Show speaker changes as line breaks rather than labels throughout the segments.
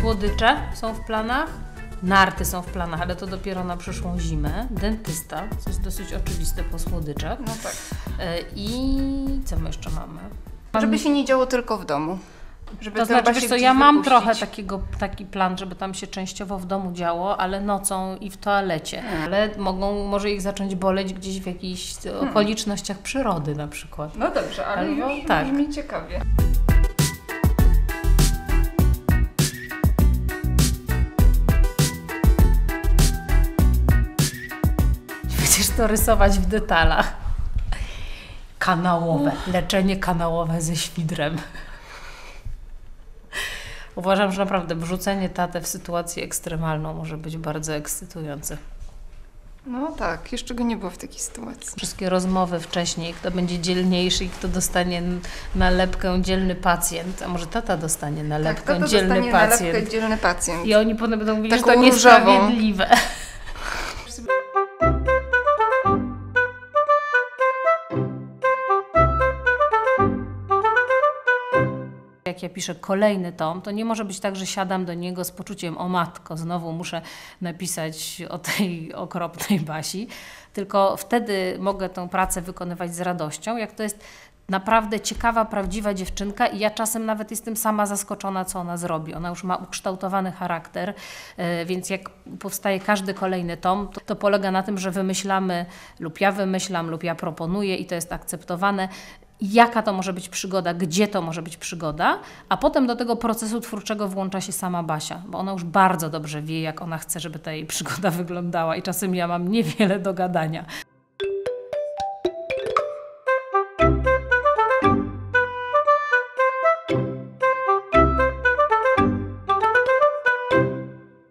Słodycze są w planach. Narty są w planach, ale to dopiero na przyszłą zimę. Dentysta, co jest dosyć oczywiste po słodyczach.
No tak.
E, I co my jeszcze mamy?
Żeby się nie działo tylko w domu. Żeby
To znaczy, wiesz co, ja mam
wypuścić.
trochę takiego, taki plan, żeby tam się częściowo w domu działo, ale nocą i w toalecie. Ale mogą, może ich zacząć boleć gdzieś w jakichś okolicznościach przyrody na przykład.
No dobrze, ale
Albo
już
tak.
brzmi ciekawie.
To rysować w detalach. Kanałowe, leczenie kanałowe ze świdrem. Uważam, że naprawdę wrzucenie tatę w sytuację ekstremalną może być bardzo ekscytujące.
No tak, jeszcze go nie było w takiej sytuacji.
Wszystkie rozmowy wcześniej, kto będzie dzielniejszy i kto dostanie nalepkę dzielny pacjent, a może tata dostanie
Tak,
nalepkę
to
dzielny
dostanie
pacjent.
nalepkę dzielny pacjent.
I oni potem będą mówić, że to
Taką różową.
niesprawiedliwe. Jak ja piszę kolejny tom, to nie może być tak, że siadam do niego z poczuciem o matko, znowu muszę napisać o tej okropnej Basi, tylko wtedy mogę tę pracę wykonywać z radością, jak to jest naprawdę ciekawa, prawdziwa dziewczynka i ja czasem nawet jestem sama zaskoczona, co ona zrobi. Ona już ma ukształtowany charakter, e, więc jak powstaje każdy kolejny tom, to, to polega na tym, że wymyślamy lub ja wymyślam, lub ja proponuję i to jest akceptowane. Jaka to może być przygoda, gdzie to może być przygoda, a potem do tego procesu twórczego włącza się sama Basia, bo ona już bardzo dobrze wie, jak ona chce, żeby ta jej przygoda wyglądała, i czasem ja mam niewiele do gadania.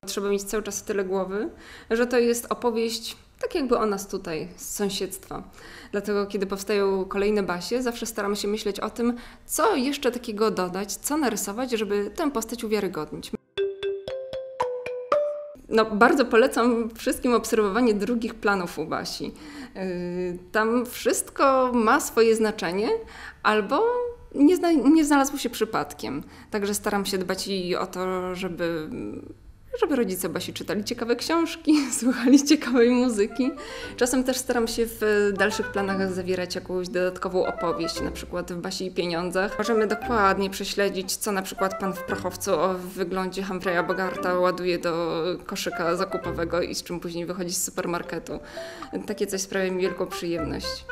Trzeba mieć cały czas tyle głowy, że to jest opowieść tak jakby o nas tutaj, z sąsiedztwa. Dlatego, kiedy powstają kolejne basie, zawsze staramy się myśleć o tym, co jeszcze takiego dodać, co narysować, żeby tę postać uwiarygodnić. No, bardzo polecam wszystkim obserwowanie drugich planów u Basi. Yy, Tam wszystko ma swoje znaczenie, albo nie, zna, nie znalazło się przypadkiem. Także staram się dbać i o to, żeby, żeby rodzice Basi czytali ciekawe książki, słuchali ciekawej muzyki. Czasem też staram się w dalszych planach zawierać jakąś dodatkową opowieść, na przykład w Basi i Pieniądzach. Możemy dokładnie prześledzić, co na przykład pan w prochowcu o wyglądzie Humphreya Bogarta ładuje do koszyka zakupowego i z czym później wychodzi z supermarketu. Takie coś sprawia mi wielką przyjemność.